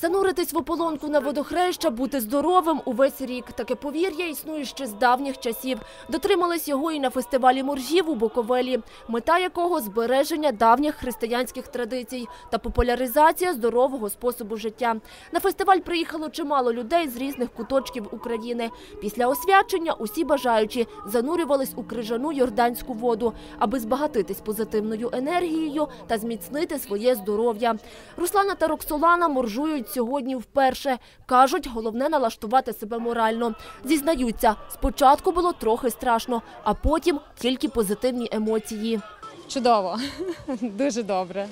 Зануритись в ополонку на водохреща, бути здоровим увесь рік. Таке повір'я існує ще з давніх часів. Дотримались його і на фестивалі моржів у Буковелі, мета якого – збереження давніх християнських традицій та популяризація здорового способу життя. На фестиваль приїхало чимало людей з різних куточків України. Після освячення усі бажаючі занурювались у крижану йорданську воду, аби збагатитись позитивною енергією та зміцнити своє здоров'я. Руслана та Роксолана моржують сьогодні вперше. Кажуть, головне налаштувати себе морально. Зізнаються, спочатку було трохи страшно, а потім тільки позитивні емоції. Чудово, дуже добре.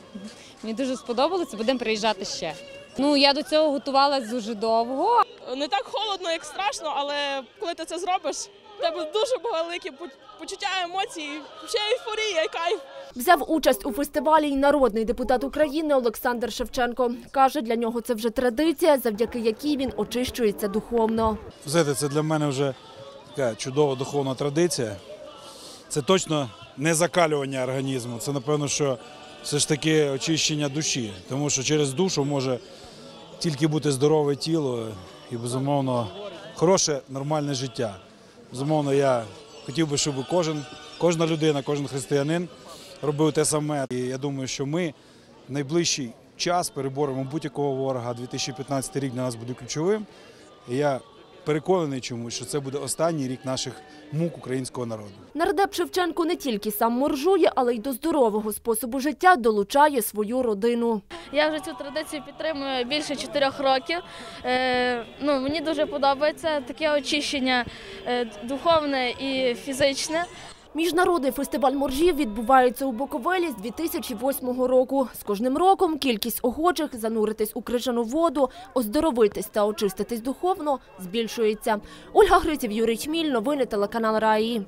Мені дуже сподобалося, будемо приїжджати ще. Ну я до цього готувалася дуже довго. Не так холодно, як страшно, але коли ти це зробиш, в тебе дуже велике почуття емоцій, ще ейфорія, і кайф. Взяв участь у фестивалі й народний депутат України Олександр Шевченко. Каже, для нього це вже традиція, завдяки якій він очищується духовно. Знаєте, це для мене вже така чудова духовна традиція. Це точно не закалювання організму. Це, напевно, що все ж таки очищення душі. Тому що через душу може тільки бути здорове тіло і, безумовно, хороше, нормальне життя. Безумовно, я хотів би, щоб кожен, кожна людина, кожен християнин робив те саме. І я думаю, що ми в найближчий час переборемо будь-якого ворога. 2015 рік для нас буде ключовим. І я переконаний чомусь, що це буде останній рік наших мук українського народу. Нардеп Шевченко не тільки сам моржує, але й до здорового способу життя долучає свою родину. Я вже цю традицію підтримую більше чотирьох років. Е, ну, мені дуже подобається таке очищення е, духовне і фізичне. Міжнародний фестиваль моржів відбувається у Боковелі з 2008 року. З кожним роком кількість охочих зануритись у крижану воду, оздоровитись та очиститись духовно збільшується. Ольга Гриців, Юрій Чміль, новини телеканал Раї.